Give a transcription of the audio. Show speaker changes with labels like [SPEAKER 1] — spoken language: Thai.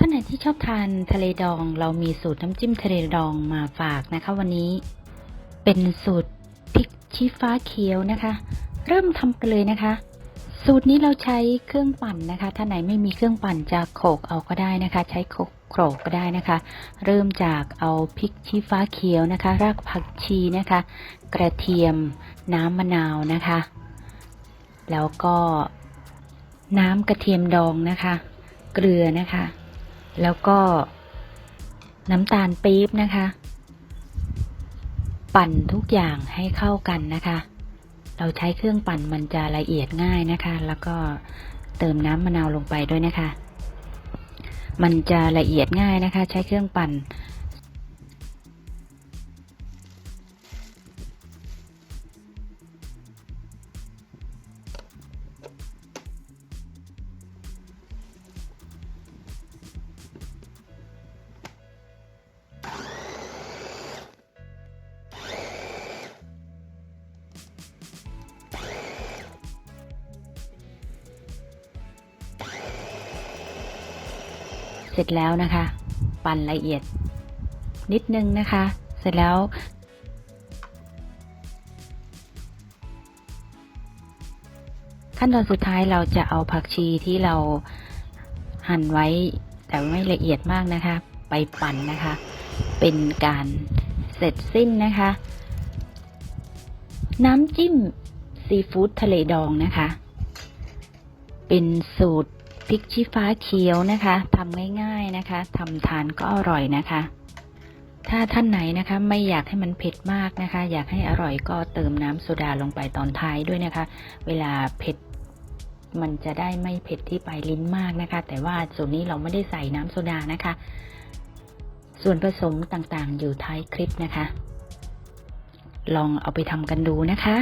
[SPEAKER 1] ท่านไหนที่ชอบทานทะเลดอง เรามีสูตรน้ำจิ้มทะเลดองมาฝากนะคะ วันนี้เป็นสูตรพริกชี้ฟ้าเขียวนะคะ เริ่มทำกันเลยนะคะ สูตรนี้เราใช้เครื่องปั่นนะคะท่านไหนไม่มีเครื่องปั่นจะโขกเอาก็ได้นะคะ ใช้โขกโขกก็ได้นะคะ เริ่มจากเอาพริกชี้ฟ้าเขียวนะคะ รากผักชีนะคะ กระเทียมน้ำมะนาวนะคะ แล้วก็น้ำกระเทียมดองนะคะ เกลือนะคะ แล้วก็น้ำตาลปี๊บนะคะ ปั่นทุกอย่างให้เข้ากันนะคะ เราใช้เครื่องปั่นมันจะละเอียดง่ายนะคะ แล้วก็เติมน้ำมะนาวลงไปด้วยนะคะ มันจะละเอียดง่ายนะคะ ใช้เครื่องปั่น ร็จแล้วนะคะ ปั่นละเอียด นิดนึงนะคะ เสร็จแล้ว ขั้นตอนสุดท้ายเราจะเอาผักชีที่เราหั่นไว้แต่ไม่ละเอียดมากนะคะ ไปปั่นนะคะ เป็นการเสร็จสิ้นนะคะ น้ำจิ้มซีฟู้ดทะเลดองนะคะ เป็นสูตร พริกชี้ฟ้าเขียวนะคะทำง่ายๆนะคะทำทานก็อร่อยนะคะ ถ้าท่านไหนนะคะไม่อยากให้มันเผ็ดมากนะคะ อยากให้อร่อยก็เติมน้ำโซดาลงไปตอนท้ายด้วยนะคะ เวลาเผ็ดมันจะได้ไม่เผ็ดที่ปลายลิ้นมากนะคะ แต่ว่าส่วนนี้เราไม่ได้ใส่น้ำโซดานะคะ ส่วนผสมต่างๆ อยู่ท้ายคลิปนะคะ ลองเอาไปทำกันดูนะคะ